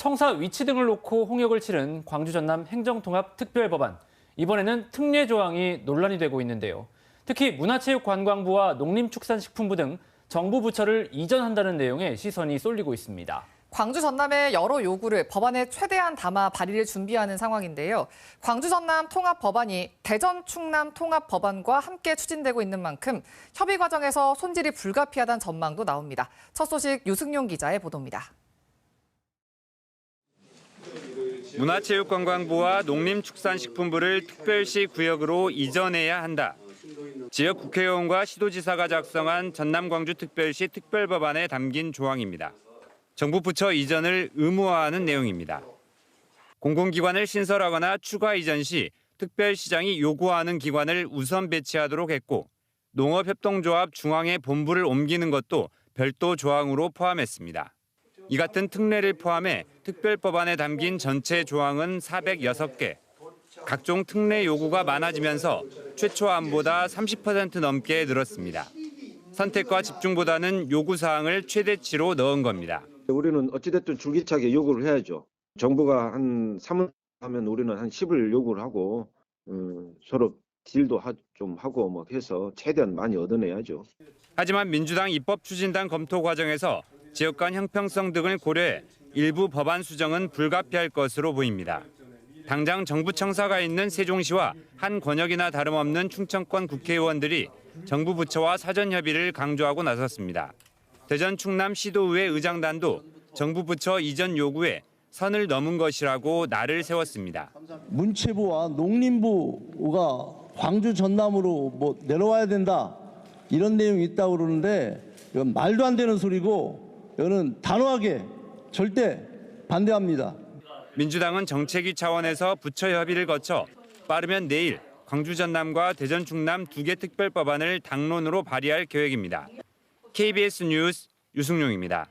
청사 위치 등을 놓고 홍역을 치른 광주 전남 행정통합 특별법안. 이번에는 특례 조항이 논란이 되고 있는데요. 특히 문화체육관광부와 농림축산식품부 등 정부 부처를 이전한다는 내용의 시선이 쏠리고 있습니다. 광주 전남의 여러 요구를 법안에 최대한 담아 발의를 준비하는 상황인데요. 광주 전남 통합 법안이 대전 충남 통합 법안과 함께 추진되고 있는 만큼 협의 과정에서 손질이 불가피하다는 전망도 나옵니다. 첫 소식 유승용 기자의 보도입니다. 문화체육관광부와 농림축산식품부를 특별시 구역으로 이전해야 한다. 지역 국회의원과 시도지사가 작성한 전남 광주 특별시 특별법안에 담긴 조항입니다. 정부 부처 이전을 의무화하는 내용입니다. 공공기관을 신설하거나 추가 이전 시 특별시장이 요구하는 기관을 우선 배치하도록 했고 농업협동조합 중앙에 본부를 옮기는 것도 별도 조항으로 포함했습니다. 이 같은 특례를 포함해 특별법안에 담긴 전체 조항은 406개. 각종 특례 요구가 많아지면서 최초안보다 30% 넘게 늘었습니다. 선택과 집중보다는 요구 사항을 최대치로 넣은 겁니다. 우리는 어찌됐든 줄기차게 요구를 해야죠. 정부가 한 3을 하면 우리는 한 10을 요구를 하고 음, 서로 딜도 하, 좀 하고 뭐 해서 최대한 많이 얻어내야죠. 하지만 민주당 입법 추진단 검토 과정에서 지역 간 형평성 등을 고려해 일부 법안 수정은 불가피할 것으로 보입니다. 당장 정부 청사가 있는 세종시와 한 권역이나 다름없는 충청권 국회의원들이 정부 부처와 사전 협의를 강조하고 나섰습니다. 대전 충남 시도의회 의장단도 정부 부처 이전 요구에 선을 넘은 것이라고 날을 세웠습니다. 문체부와 농림부가 광주 전남으로 뭐 내려와야 된다 이런 내용이 있다고 그러는데 이건 말도 안 되는 소리고 이거는 단호하게 절대 반대합니다. 민주당은 정책위 차원에서 부처 협의를 거쳐 빠르면 내일 광주 전남과 대전 충남 두 개 특별 법안을 당론으로 발의할 계획입니다. KBS 뉴스 유승용입니다.